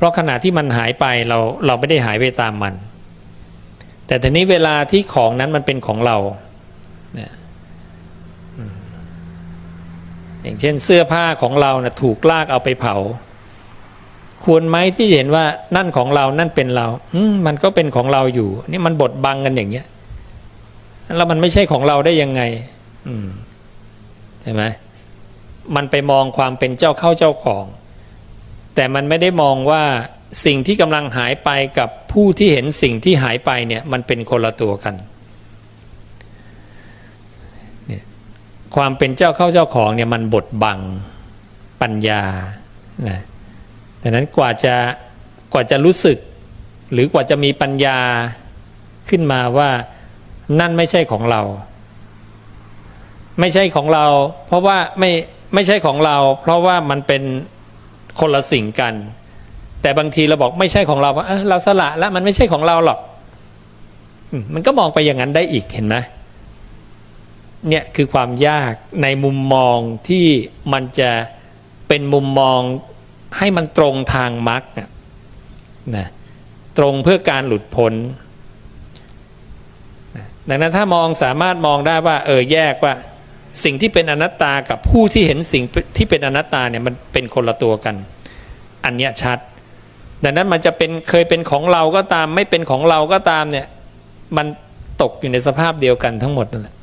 เพราะขณะที่มันหายไปเราเราไม่ได้หายไปตามมัน แต่ทีนี้เวลาที่ของนั้นมันเป็นของเราเนี่ยอย่างเช่นเสื้อผ้าของเรานะถูกลากเอาไปเผา ควรไหมที่เห็นว่านั่นของเรานั่นเป็นเราอืมมันก็เป็นของเราอยู่ นี่มันบดบังกันอย่างเงี้ยแล้วมันไม่ใช่ของเราได้ยังไง อืมใช่ไหมมันไปมองความเป็นเจ้าเข้าเจ้าของ แต่มันไม่ได้มองว่าสิ่งที่กำลังหายไปกับผู้ที่เห็นสิ่งที่หายไปเนี่ยมันเป็นคนละตัวกัน ความเป็นเจ้าเข้าเจ้าของเนี่ยมันบดบังปัญญานะดังนั้นกว่าจะกว่าจะรู้สึก หรือกว่าจะมีปัญญาขึ้นมาว่านั่นไม่ใช่ของเรา ไม่ใช่ของเรา เพราะว่าไม่ไม่ใช่ของเรา เพราะว่ามันเป็น คนละสิ่งกัน แต่บางทีเราบอกไม่ใช่ของเราว่าเอ้อเราสละแล้วมันไม่ใช่ของเราหรอกมันก็มองไปอย่างนั้นได้อีกเห็นไหมเนี่ยคือความยากในมุมมองที่มันจะเป็นมุมมองให้มันตรงทางมรรคนะตรงเพื่อการหลุดพ้นดังนั้นถ้ามองสามารถมองได้ว่า เออแยกว่า สิ่งที่เป็นอนัตตากับผู้ที่เห็นสิ่งที่เป็นอนัตตาเนี่ยมันเป็นคนละตัวกัน อันเนี้ยชัด ดังนั้นมันจะเป็นเคยเป็นของเราก็ตาม ไม่เป็นของเราก็ตามเนี่ยมันตกอยู่ในสภาพเดียวกันทั้งหมดนั่นแหละ